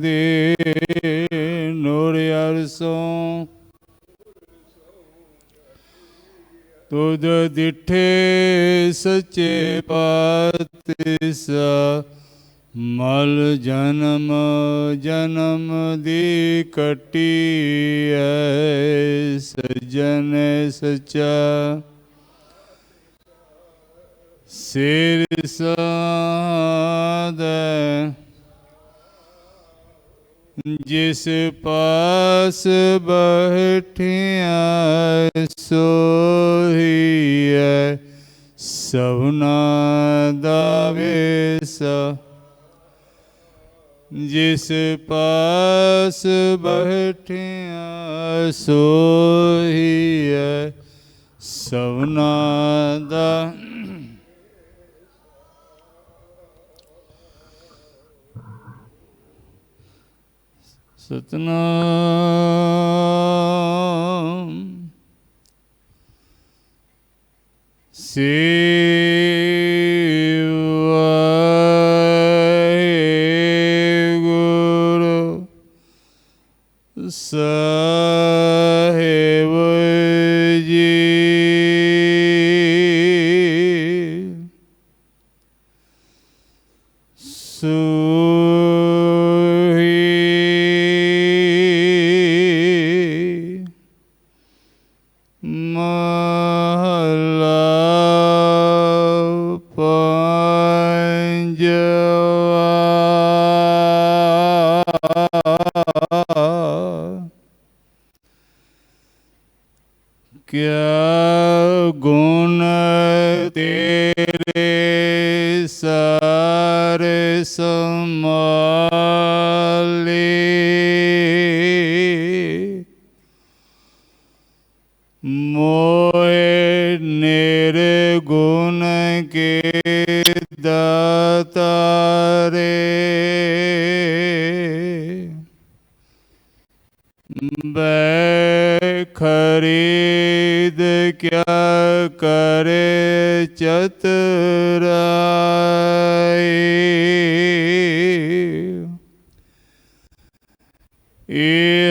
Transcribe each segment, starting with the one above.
ਦੇ ਨੂਰ ਅਰਸੋਂ ਤੁਧ ਦਿਠੇ ਸੱਚੇ ਪਾਤਸ਼ਾਹ ਮਲ ਜਨਮ ਜਨਮ ਦੀ ਕਟੀ ਐ ਸਜਣ ਸਚਾ। ਸਿਰ ਸਾਦ ਜਿਸ ਪਾਸ ਬਹਿਠਿਆ ਸੋਹੀਐ ਸਭਨਾ ਦਾ ਵੇਸਾ। ਜਿਸ ਪਾਸ ਬਹਿਠਿਆ ਸੋਹੀਐ ਸਭਨਾ ਦਾ ਸਤਨਾਮ। ਸੇਵਾਗੁਰੂ ਸਾਹਿਬ ਜੀ। ਮਹਲਾ ਪੰਜਵਾ ਕਿਆ ਗੁਣ ਤੇਰੇ ਕੇ ਦਾਤਾਰੇ। ਬੈ ਖਰੀਦ ਕਿਆ ਕਰੇ ਚਤਰਾਈ ਏ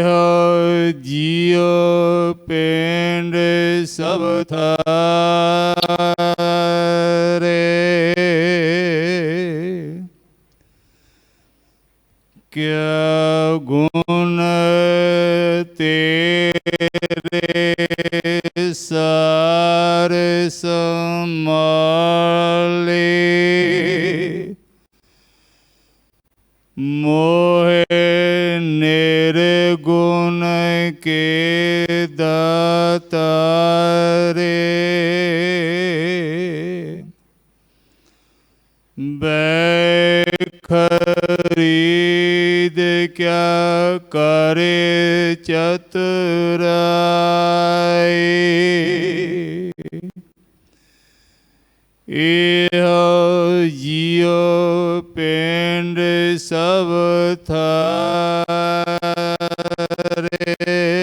ਕਿਆ ਗੁਣ ਤੇਰੇ ਸਾਰੇ ਸਮਾਲੇ ਮੋਹਿ ਖਰੀਦ ਕਿਆ ਕਰੇ ਚਤਰਾਈ ਇਹ ਜੀਉ ਪਿੰਡ ਸਭ ਥਾਰੇ।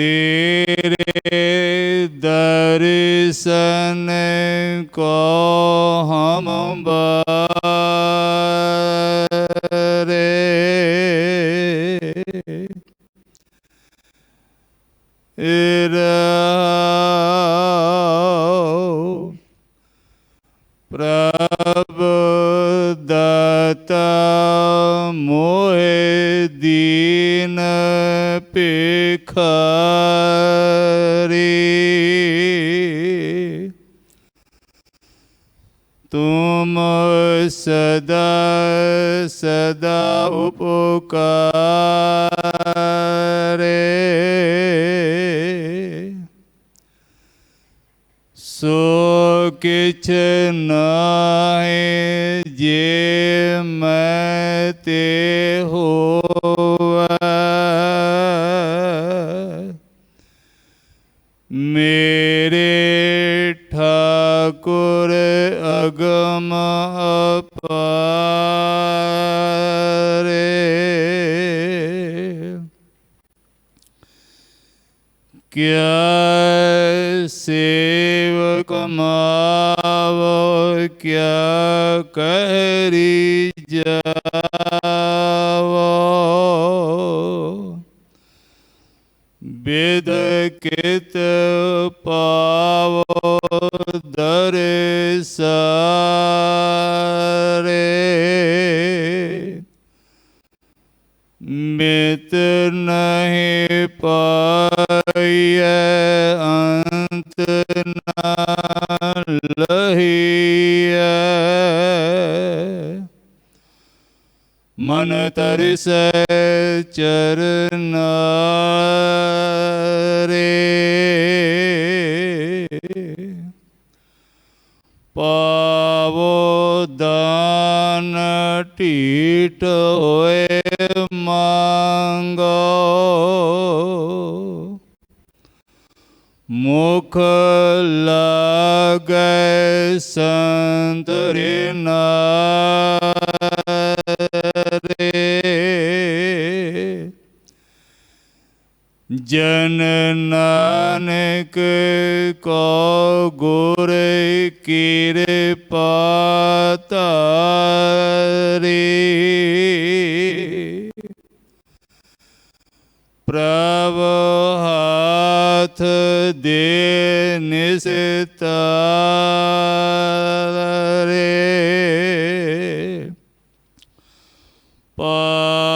ਤੇਰੇ ਦਰਸ਼ਨ ਕੋ ਹਮ ਬਾਰੇ। ਇਰਾਉ ਪ੍ਰਭ ਦਾਤਾ ਮੋਹਿ ਦੀਨ ਭਿਖਾਰੀ। ਤੁਮ ਸਦਾ ਸਦਾ ਉਪਕਾਰੇ ਸੋ ਕਿਛ ਨਾਹੀ ਜੇ ਮੇਰੇ ਠਾਕੁਰ ਅਗਮ ਅਪਾਰੇ। ਕਿਆ ਸੇਵ ਕਮਾਵੋ ਕਿਆ ਕਹਿਰੀ ਜਾਵੋ। ਬਿਦ ਕਿਤ ਪਾਵੋ ਦਰਸਾਰੇ। ਮਿਤ ਨਹੀਂ ਪਾਈਐ ਅੰਤ ਨਾ ਲਹੀਐ। ਮਨ ਤਰਸੈ ਚਰਨਾ ਪਾਵੋ ਦਾਨ ਢੀਟ ਹੋਏ ਮੰਗੋ। ਮੁਖ ਲਾਗੈ ਸੰਤਰੇ ਨਾਰੇ ਜਨ ਨਾਨਕ ਕੋ ਗੁਰ ਕਿਰਪਾ ਤਾਰੀ ਪ੍ਰਭ ਹਾਥ ਦੇ ਨਿਸਤਾਰੇ ਪਾਵੋ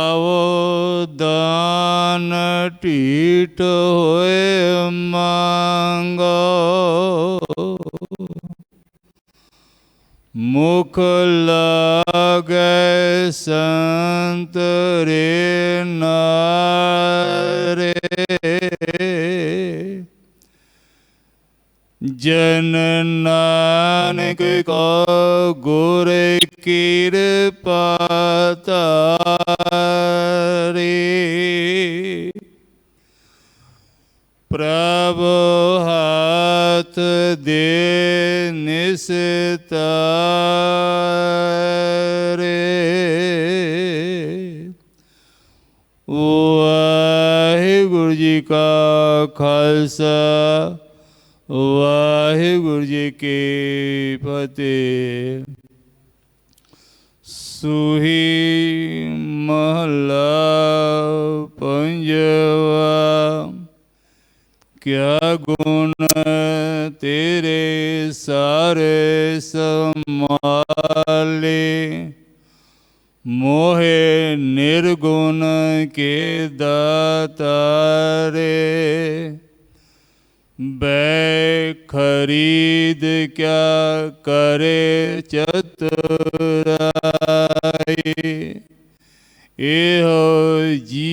ਦਾਨ ਢੀਟ ਹੋਏ ਮੰਗੋ। ਮੁਖ ਲਾਗੈ ਸੰਤਰੇ ਨਾਰੇ। ਜਨ ਨਾਨਕ ਕੋ ਗੁਰ ਕਿਰਪਾ ਤਾਰੀ ਵਾਹਿਗੁਰੂ ਜੀ ਕਾ ਖਾਲਸਾ, ਵਾਹਿਗੁਰੂ ਜੀ ਕੀ ਫਤਿਹ। ਸੁਹੀ ਮਹਲਾ ਪੰਜਵਾ, ਕਿਆ ਗੁਣ ਤੇਰੇ ਸਾਰੇ ਸਮਾਲੇ ਮੋਹਿ ਨਿਰਗੁਣ ਕੇ ਦਾਤਾਰੇ ਬੈ ਖਰੀਦ ਕਿਆ ਕਰੇ ਚਤੁਰਾਈ। ਇਹੋ ਜੀ